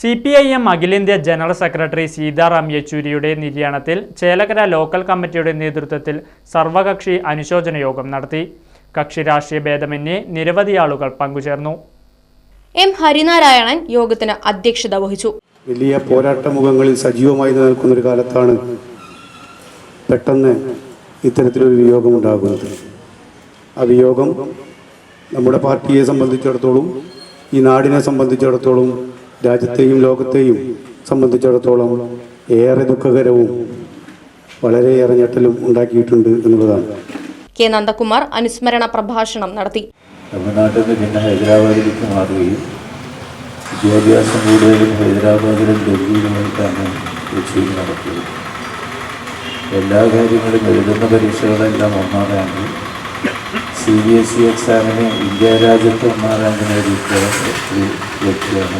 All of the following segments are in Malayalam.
C P I M അഖിലേന്ത്യാ ജനറൽ സെക്രട്ടറി സീതാറാം യെച്ചൂരിയുടെ നിര്യാണത്തിൽ ചേലക്കര ലോക്കൽ കമ്മിറ്റിയുടെ നേതൃത്വത്തിൽ സർവകക്ഷി അനുശോചന യോഗം നടത്തി. കക്ഷി രാഷ്ട്രീയ ഭേദമന്യേ നിരവധി ആളുകൾ പങ്കുചേർന്നു. എം ഹരിനാരായണൻ യോഗത്തിന് അധ്യക്ഷത വഹിച്ചു. വലിയ പോരാട്ട മുഖങ്ങളിൽ സജീവമായി നിൽക്കുന്ന ഒരു കാലത്താണ് പെട്ടെന്ന് ഇത്തരത്തിലൊരു വിയോഗം ഉണ്ടാകുന്നത്. ആ വിയോഗം നമ്മുടെ പാർട്ടിയെ സംബന്ധിച്ചിടത്തോളം ഈ നാടിനെ സംബന്ധിച്ചിടത്തോളം രാജ്യത്തെയും ലോകത്തെയും സംബന്ധിച്ചിടത്തോളം ഏറെ ദുഃഖകരവും വളരെയേറെ ഞെട്ടലും ഉണ്ടാക്കിയിട്ടുണ്ട് എന്നുള്ളതാണ്. കെ നന്ദകുമാർ അനുസ്മരണ പ്രഭാഷണം നടത്തി. തമിഴ്നാട്ടിൽ നിന്ന് പിന്നെ ഹൈദരാബാദിലേക്ക് മാറുകയും വിദ്യാഭ്യാസം കൂടുതലും ഹൈദരാബാദിലും ഡൽഹിയിലുമായിട്ടാണ് കൊച്ചിയിൽ നടത്തിയത്. എല്ലാ കാര്യങ്ങളും എഴുതുന്ന പരീക്ഷകളെല്ലാം ഒന്നാമതാണ് സി ബി എസ് ഇ എക്സാമിന് ഇന്ത്യ രാജ്യത്ത് ഒന്നാം റാങ്ക് നേടിയിട്ടുള്ള വ്യക്തിയാണ്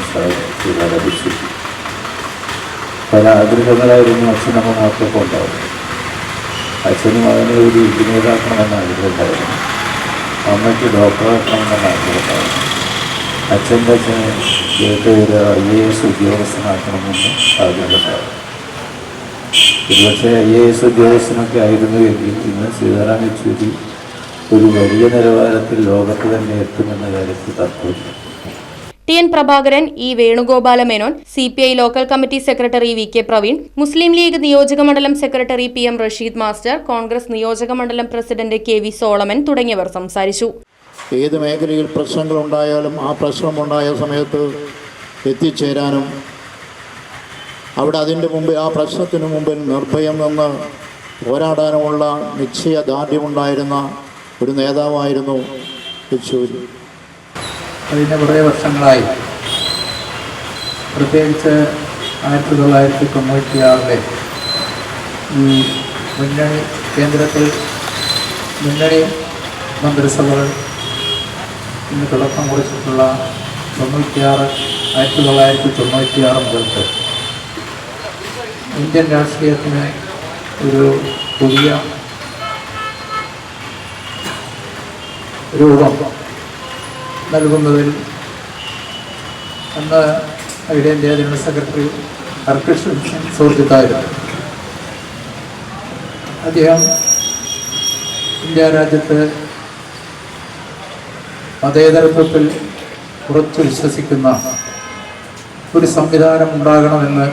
ശ്രീരാധിച്ചു പല ആഗ്രഹങ്ങളായിരുന്നു അച്ഛനമ്മമാർക്കൊക്കെ ഉണ്ടാവുന്നത്. അച്ഛനും മകനെ ഒരു എഞ്ചിനീയറാക്കണമെന്ന് ആഗ്രഹമുണ്ടായിരുന്നു. അമ്മയ്ക്ക് ഡോക്ടറാക്കണമെന്ന് ആഗ്രഹമുണ്ടായിരുന്നു. അച്ഛന്റെ അച്ഛന് ഇദ്ദേഹത്തെ ഒരു ഐ എ എസ് ഉദ്യോഗസ്ഥനാക്കണമെന്ന് ആഗ്രഹമുണ്ടായിരുന്നു. ഒരുപക്ഷെ ഐ എ എസ് ഉദ്യോഗസ്ഥനൊക്കെ ആയിരുന്നുവെങ്കിൽ ഇന്ന് സീതാറാം യെച്ചൂരി ഒരു വലിയ നിലവാരത്തിൽ ലോകത്ത് തന്നെ എത്തുമെന്ന കാര്യത്തിൽ തർക്കമില്ല. T N Prabhakaran E Venugopala Menon C P I local committee secretary V K Praveen Muslim League നിയോജക മണ്ഡലം secretary P M Rasheed master Congress നിയോജക മണ്ഡലം പ്രസിഡന്റ് കെ വി സോളമൻ തുടങ്ങിയവർ സംസാരിച്ചു. ഏത് മേഖലയിൽ പ്രശ്നങ്ങൾ ഉണ്ടായാലും ആ പ്രശ്നമുണ്ടായ സമയത്ത് എത്തിച്ചേരാനും അവിടെ അതിന്റെ മുമ്പിൽ ആ പ്രശ്നത്തിന് മുമ്പിൽ നിർഭയം നിന്ന് പോരാടാനുമുള്ള നിശ്ചയദാർഢ്യമുണ്ടായിരുന്ന ഒരു നേതാവായിരുന്നു യെച്ചൂരി കഴിഞ്ഞ കുറേ വർഷങ്ങളായി. പ്രത്യേകിച്ച് ആയിരത്തി തൊള്ളായിരത്തി തൊണ്ണൂറ്റി ആറിലെ ഈ മുന്നണി കേന്ദ്രത്തിൽ മുന്നണി മന്ത്രിസഭകൾ ഇന്ന് തുടക്കം കുറിച്ചിട്ടുള്ള തൊണ്ണൂറ്റിയാറ് ആയിരത്തി തൊള്ളായിരത്തി തൊണ്ണൂറ്റിയാറ് മുതൽക്ക് ഇന്ത്യൻ രാഷ്ട്രീയത്തിന് ഒരു പുതിയ രൂപം നൽകുന്നതിൽ അന്ന് അഖിലേന്ത്യാ ജനറൽ സെക്രട്ടറി ഹർകൃഷ്ണൻ സുഹൃത്തുക്കായിരുന്നു അദ്ദേഹം ഇന്ത്യ രാജ്യത്ത് മതേതരത്വത്തിൽ ഉറച്ചു വിശ്വസിക്കുന്ന ഒരു സംവിധാനം ഉണ്ടാകണമെന്ന്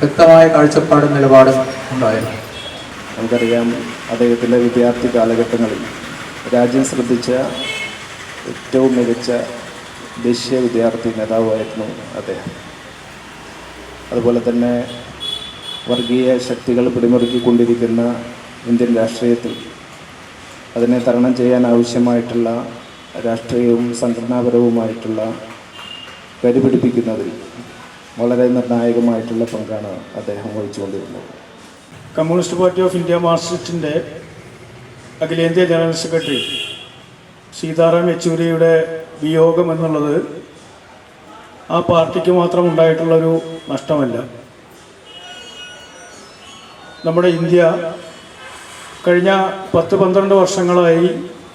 വ്യക്തമായ കാഴ്ചപ്പാടും നിലപാടും ഉണ്ടായിരുന്നു. നമുക്കറിയാം അദ്ദേഹത്തിന്റെ വിദ്യാർത്ഥി കാലഘട്ടങ്ങളിൽ രാജ്യം ശ്രദ്ധിച്ച ഏറ്റവും മികച്ച ദേശീയ വിദ്യാർത്ഥി നേതാവായിരുന്നു അദ്ദേഹം. അതുപോലെ തന്നെ വർഗീയ ശക്തികൾ പിടിമുറുക്കിക്കൊണ്ടിരിക്കുന്ന ഇന്ത്യൻ രാഷ്ട്രീയത്തിൽ അതിനെ തരണം ചെയ്യാൻ ആവശ്യമായിട്ടുള്ള രാഷ്ട്രീയവും സംഘടനാപരവുമായിട്ടുള്ള കരുപിടിപ്പിക്കുന്നതിൽ വളരെ നിർണായകമായിട്ടുള്ള പങ്കാണ് അദ്ദേഹം വഹിച്ചുകൊണ്ടിരുന്നത്. കമ്മ്യൂണിസ്റ്റ് പാർട്ടി ഓഫ് ഇന്ത്യ മാർക്സിസ്റ്റിന്റെ അഖിലേന്ത്യാ ജനറൽ സെക്രട്ടറി സീതാറാം യെച്ചൂരിയുടെ വിയോഗം എന്നുള്ളത് ആ പാർട്ടിക്ക് മാത്രം ഉണ്ടായിട്ടുള്ളൊരു നഷ്ടമല്ല. നമ്മുടെ ഇന്ത്യ കഴിഞ്ഞ പത്ത് പന്ത്രണ്ട് വർഷങ്ങളായി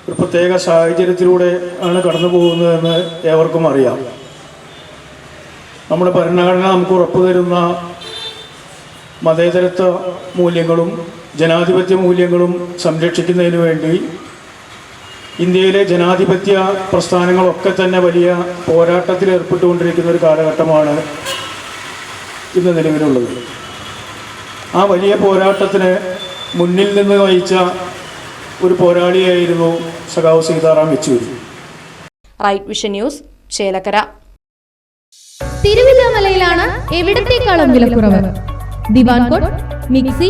ഒരു പ്രത്യേക സാഹചര്യത്തിലൂടെ ആണ് കടന്നു പോകുന്നതെന്ന് ഏവർക്കും അറിയാം. നമ്മുടെ ഭരണഘടന നമുക്ക് ഉറപ്പു തരുന്ന മതേതരത്വ മൂല്യങ്ങളും ജനാധിപത്യ മൂല്യങ്ങളും സംരക്ഷിക്കുന്നതിന് വേണ്ടി ഇന്ത്യയിലെ ജനാധിപത്യ പ്രസ്ഥാനങ്ങളൊക്കെ തന്നെ വലിയ പോരാട്ടത്തിൽ ഏർപ്പെട്ടുകൊണ്ടിരിക്കുന്ന ഒരു കാലഘട്ടമാണ് ഇന്ന് നിലവിലുള്ളത്. ആ വലിയ പോരാട്ടത്തിന് മുന്നിൽ നിന്ന് നയിച്ച ഒരു പോരാളിയായിരുന്നു സഖാവ് Sitaram Yechury. Right vision news Chelakkara. തിരുവില്ലാമലയിലാണ് എവിടത്തേക്കാളും വിലക്കുറവ് divan cot mixie